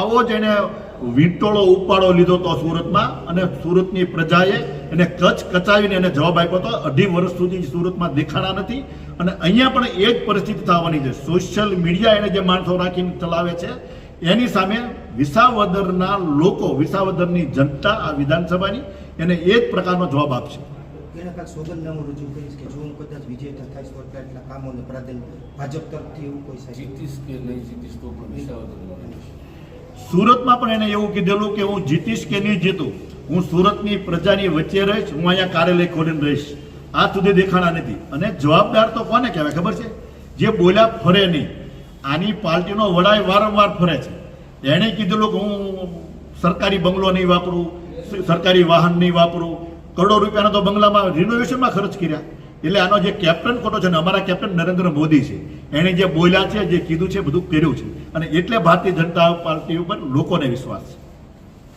આવો જ એને વીંટોળો ઉપાડો લીધો હતો સુરતમાં અને સુરતની પ્રજાએ એને કચ કચાવીને એને જવાબ આપ્યો હતો અઢી વર્ષ સુધી સુરતમાં દેખાણા નથી. અને અહીંયા પણ એ જ પરિસ્થિતિ થવાની છે. સોશિયલ મીડિયા એને જે માણસો રાખીને ચલાવે છે એની સામે વિસાવદરના લોકો વિસાવદરની જનતા આ વિધાનસભાની એને એ જ પ્રકારનો જવાબ આપશે. એના કાલ સોગંદનામું રજૂ કરીશ કે જો હું કદાચ વિજેતા થઈશ તો એટલા એટલા કામોને પ્રાધાન્ય ભાજપ તરફથી એવું કોઈ જીતીશ કે નહીં જીતીશ તો પણ વિસાવદરમાં રહીશ. સુરતમાં પણ એને એવું કીધેલું કે હું જીતીશ કે નહીં જીતું, હું સુરતની પ્રજાની વચ્ચે રહીશ, હું અહીંયા કાર્યાલય ખોલીને રહીશ. આ સુધી દેખાણા નથી. અને જવાબદાર તો કોને કહેવાય, ખબર છે? જે બોલ્યા ફરે નહીં. આની પાર્ટીનો વડાય વારંવાર ફરે છે. એણે કીધેલું કે હું સરકારી બંગલો નહીં વાપરું સરકારી વાહન નહીં વાપરું. કરોડો રૂપિયાના તો બંગલામાં રિનોવેશનમાં ખર્ચ કર્યા. એટલે આનો જે કેપ્ટન ખોટો છે ને, અમારા કેપ્ટન નરેન્દ્ર મોદી છે. એણે જે બોલ્યા છે, જે કીધું છે, બધું કર્યું છે. અને એટલે ભારતીય જનતા પાર્ટી ઉપર લોકોને વિશ્વાસ છે.